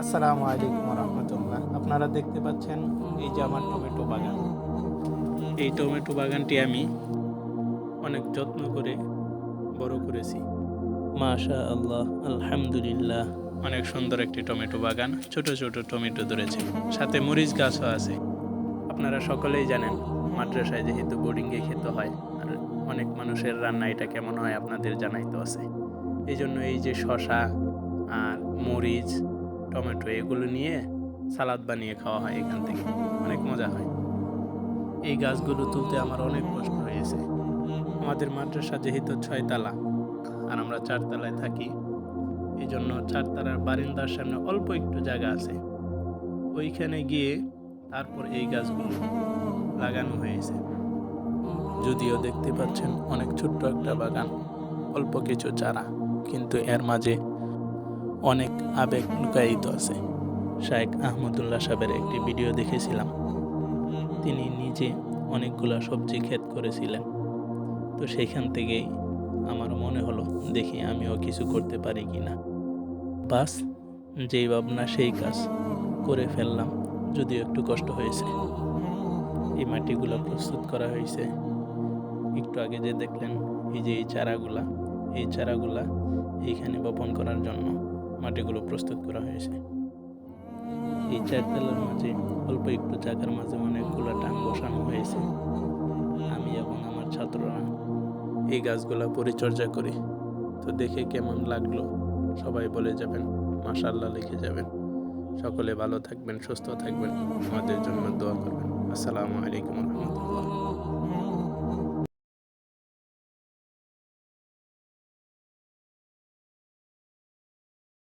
আসসালামু আলাইকুম রহমতুল্লাহ। আপনারা দেখতে পাচ্ছেন এই যে আমার টমেটো বাগান। এই টমেটো বাগানটি আমি অনেক যত্ন করে বড় করেছি। মাশা আল্লাহ আলহামদুলিল্লাহ। অনেক সুন্দর একটি টমেটো বাগান। ছোট ছোট টমেটো ধরেছে। সাথে মরিচ গাছও আছে। আপনারা সকলেই জানেন, মাদ্রাসায় যেহেতু বোর্ডিংয়ে খেতে হয়, আর অনেক মানুষের রান্না এটা কেমন হয় আপনাদের জানাইতে আছে। এই জন্য এই যে শশা আর মরিচ টমেটো, এগুলো নিয়ে সালাদ বানিয়ে খাওয়া হয় এখান থেকে। অনেক মজা হয়। এই গাছগুলো তুলতে আমার অনেক কষ্ট হয়েছে। আমাদের মাদ্রাসা যেহেতু ছয়তলা, আর আমরা চারতলায় থাকি এই জন্য চারতলার বারিন্দার সামনে অল্প একটু জায়গা আছে। ওইখানে গিয়ে তারপর এই গাছগুলো লাগানো হয়েছে। যদিও দেখতে পাচ্ছেন অনেক ছোট্ট একটা বাগান, অল্প কিছু চারা, কিন্তু এর মাঝে অনেক আবেগ লুকায়িত আছে। শায়েক আহমদুল্লাহ সাহেবের একটি ভিডিও দেখেছিলাম। তিনি নিজে অনেকগুলা সবজি ক্ষেত করেছিলেন। তো সেইখান থেকেই আমার মনে হলো, দেখি আমিও কিছু করতে পারি কি না বাস, যেই ভাবনা, সেই কাজ করে ফেললাম, যদিও একটু কষ্ট হয়েছে। এই মাটিগুলো প্রস্তুত করা হয়েছে। একটু আগে যে দেখলেন, এই যে এই চারাগুলা এই চারাগুলা এইখানে বপন করার জন্য। মাটিগুলো প্রস্তুত করা হয়েছে। এই চারতলার মাঝে অল্প একটু জায়গার মাঝে অনেকগুলো টান বসানো হয়েছে। আমি এবং আমার ছাত্ররা এই গাছগুলা পরিচর্যা করি। তো দেখে কেমন লাগল? সবাই বলে যাবেন মাশাল্লাহ লিখে যাবেন। সকলে ভালো থাকবেন, সুস্থ থাকবেন। আমাদের জন্য দোয়া করবেন। আসসালামু আলাইকুম রহমতুল্লাহ।